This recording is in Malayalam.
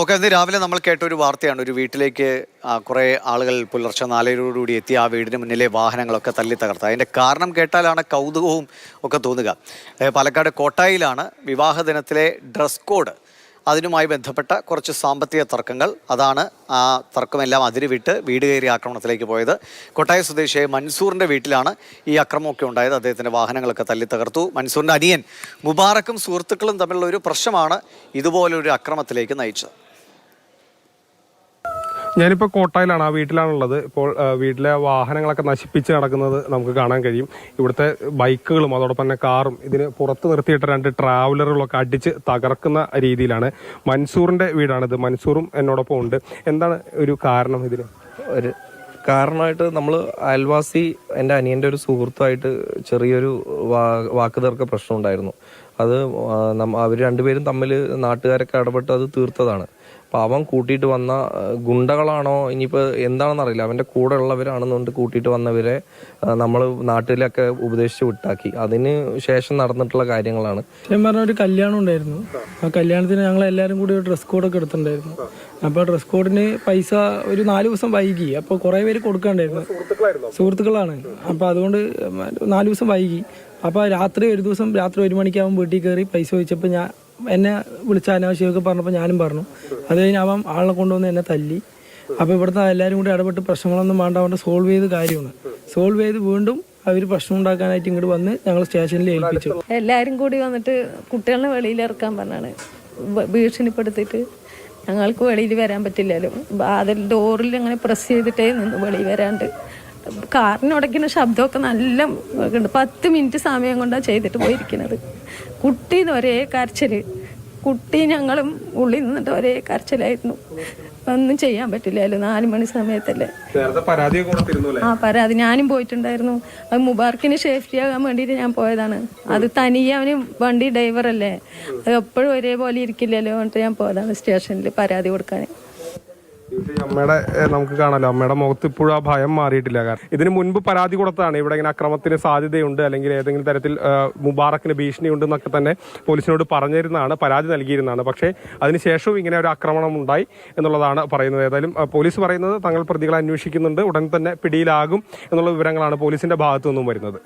ഓക്കെ ഇന്ന് രാവിലെ നമ്മൾ കേട്ട ഒരു വാർത്തയാണ്. ഒരു വീട്ടിലേക്ക് കുറേ ആളുകൾ പുലർച്ചെ നാലരയോടുകൂടി എത്തി ആ വീടിന് മുന്നിലെ വാഹനങ്ങളൊക്കെ തല്ലി തകർത്ത്. അതിന്റെ കാരണം കേട്ടാലാണ് കൗതുകവും ഒക്കെ തോന്നുക. പാലക്കാട് കോട്ടായിലാണ് വിവാഹ ദിനത്തിലെ ഡ്രസ് കോഡ് അതിനുമായി ബന്ധപ്പെട്ട കുറച്ച് സാമ്പത്തിക തർക്കങ്ങൾ. അതാണ് ആ തർക്കമെല്ലാം അതിരുവിട്ട് വീട് കയറി ആക്രമണത്തിലേക്ക് പോയത്. കൊട്ടായ സ്വദേശിയായ മൻസൂറിന്റെ വീട്ടിലാണ് ഈ അക്രമമൊക്കെ ഉണ്ടായത്. അദ്ദേഹത്തിന്റെ വാഹനങ്ങളൊക്കെ തല്ലി തകർത്തു. മൻസൂറിന്റെ അനിയൻ മുബാറക്കും സുഹൃത്തുക്കളും തമ്മിലുള്ള ഒരു പ്രശ്നമാണ് ഇതുപോലൊരു അക്രമത്തിലേക്ക് നയിച്ചത്. ഞാനിപ്പോൾ കോട്ടായിലാണ് ആ വീട്ടിലാണുള്ളത്. ഇപ്പോൾ വീട്ടിലെ വാഹനങ്ങളൊക്കെ നശിപ്പിച്ച് നടക്കുന്നത് നമുക്ക് കാണാൻ കഴിയും. ഇവിടുത്തെ ബൈക്കുകളും അതോടൊപ്പം തന്നെ കാറും ഇതിന് പുറത്ത് നിർത്തിയിട്ട രണ്ട് ട്രാവലറുകളൊക്കെ അടിച്ച് തകർക്കുന്ന രീതിയിലാണ്. മൻസൂറിന്റെ വീടാണിത്. മൻസൂറും എന്നോടൊപ്പം ഉണ്ട്. എന്താണ് ഒരു കാരണം ഇതിന് ഒരു കാരണമായിട്ട് നമ്മൾ അയൽവാസി എന്റെ അനിയന്റെ ഒരു സുഹൃത്തുമായിട്ട് ചെറിയൊരു വാ- വാക്കുതർക്ക പ്രശ്നം ഉണ്ടായിരുന്നു. അത് അവർ രണ്ടുപേരും തമ്മിൽ നാട്ടുകാരൊക്കെ ഇടപെട്ട് അത് തീർത്തതാണ്. അപ്പോൾ അവൻ കൂട്ടിയിട്ട് വന്ന ഗുണ്ടകളാണോ? ഇനിയിപ്പോൾ എന്താണെന്ന് അറിയില്ല. അവന്റെ കൂടെ ഉള്ളവരാണെന്നുകൊണ്ട് കൂട്ടിയിട്ട് വന്നവരെ നമ്മൾ നാട്ടിലൊക്കെ ഉപദേശിച്ച് വിട്ടാക്കി. അതിന് ശേഷം നടന്നിട്ടുള്ള കാര്യങ്ങളാണ്. ഞാൻ പറഞ്ഞ ഒരു കല്യാണം ഉണ്ടായിരുന്നു. ആ കല്യാണത്തിന് ഞങ്ങൾ എല്ലാവരും കൂടി ഒരു ഡ്രസ് കോഡൊക്കെ എടുത്തിട്ടുണ്ടായിരുന്നു. അപ്പോൾ ഡ്രസ് കോഡിന് പൈസ ഒരു നാല് ദിവസം വൈകി. അപ്പോൾ കുറേ പേര് കൊടുക്കാണ്ടായിരുന്നു. സുഹൃത്തുക്കളാണ്. അപ്പോൾ അതുകൊണ്ട് നാല് ദിവസം വൈകി. അപ്പോൾ രാത്രി ഒരു ദിവസം രാത്രി ഒരു മണിക്കാവുമ്പോൾ വീട്ടിൽ കയറി പൈസ ചോദിച്ചപ്പോൾ ഞാൻ എന്നെ വിളിച്ച അനാവശ്യമൊക്കെ പറഞ്ഞപ്പോൾ ഞാനും പറഞ്ഞു. അത് കഴിഞ്ഞ് അവൻ ആളെ കൊണ്ടുവന്ന് എന്നെ തല്ലി. അപ്പോൾ ഇവിടുത്തെ എല്ലാവരും കൂടി ഇടപെട്ട് പ്രശ്നങ്ങളൊന്നും വേണ്ട അവന്റെ സോൾവ് ചെയ്ത് കാര്യമാണ്. സോൾവ് ചെയ്ത് വീണ്ടും അവർ പ്രശ്നം ഉണ്ടാക്കാനായിട്ട് ഇങ്ങോട്ട് വന്ന് ഞങ്ങൾ സ്റ്റേഷനിൽ ഏൽപ്പിച്ചു. എല്ലാവരും കൂടി വന്നിട്ട് കുട്ടികളെ വെളിയിൽ ഇറക്കാൻ പറഞ്ഞാണ്. ഭീഷണിപ്പെടുത്തിയിട്ട് ഞങ്ങൾക്ക് വെളിയിൽ വരാൻ പറ്റില്ലല്ലോ അതിൽ ഡോറിൽ അങ്ങനെ പ്രസ് ചെയ്തിട്ടേ നിന്ന് വെളിയിൽ വരാണ്ട്. കാറിന് ഉടയ്ക്കുന്ന ശബ്ദമൊക്കെ നല്ല പത്ത് മിനിറ്റ് സമയം കൊണ്ടാണ് ചെയ്തിട്ട് പോയിരിക്കുന്നത് കുട്ടീന്ന് ഒരേ കരച്ചിൽ. കുട്ടി ഞങ്ങളും ഉള്ളിൽ നിന്നിട്ട് ഒരേ കരച്ചിലായിരുന്നു. ഒന്നും ചെയ്യാൻ പറ്റില്ലല്ലോ നാല് മണി സമയത്തല്ലേ. ആ പരാതി. ഞാനും പോയിട്ടുണ്ടായിരുന്നു. അത് മുബാർക്കിന് സേഫ്റ്റി ആകാൻ വേണ്ടിയിട്ട് ഞാൻ പോയതാണ്. അത് തനിയെ അവന് വണ്ടി ഡ്രൈവർ അല്ലേ അത് എപ്പോഴും ഒരേപോലെ ഇരിക്കില്ലല്ലോ എന്നിട്ട് ഞാൻ പോയതാണ് സ്റ്റേഷനിൽ പരാതി കൊടുക്കാൻ. അമ്മയുടെ നമുക്ക് കാണാലോ. അമ്മയുടെ മുഖത്ത് ഇപ്പോഴും ആ ഭയം മാറിയിട്ടില്ല. കാരണം ഇതിന് മുൻപ് പരാതി കൊടുത്തതാണ്. ഇവിടെ ഇങ്ങനെ അക്രമത്തിന് സാധ്യതയുണ്ട് അല്ലെങ്കിൽ ഏതെങ്കിലും തരത്തിൽ മുബാറക്കിന് ഭീഷണിയുണ്ട് എന്നൊക്കെ തന്നെ പോലീസിനോട് പറഞ്ഞിരുന്നതാണ് പരാതി നൽകിയിരുന്നതാണ്. പക്ഷേ അതിനുശേഷവും ഇങ്ങനെ ഒരു ആക്രമണം ഉണ്ടായി എന്നുള്ളതാണ് പറയുന്നത്. ഏതായാലും പോലീസ് പറയുന്നത് തങ്ങൾ പ്രതികളെ അന്വേഷിക്കുന്നുണ്ട് ഉടൻ തന്നെ പിടിയിലാകും എന്നുള്ള വിവരങ്ങളാണ് പോലീസിന്റെ ഭാഗത്തു നിന്നും വരുന്നത്.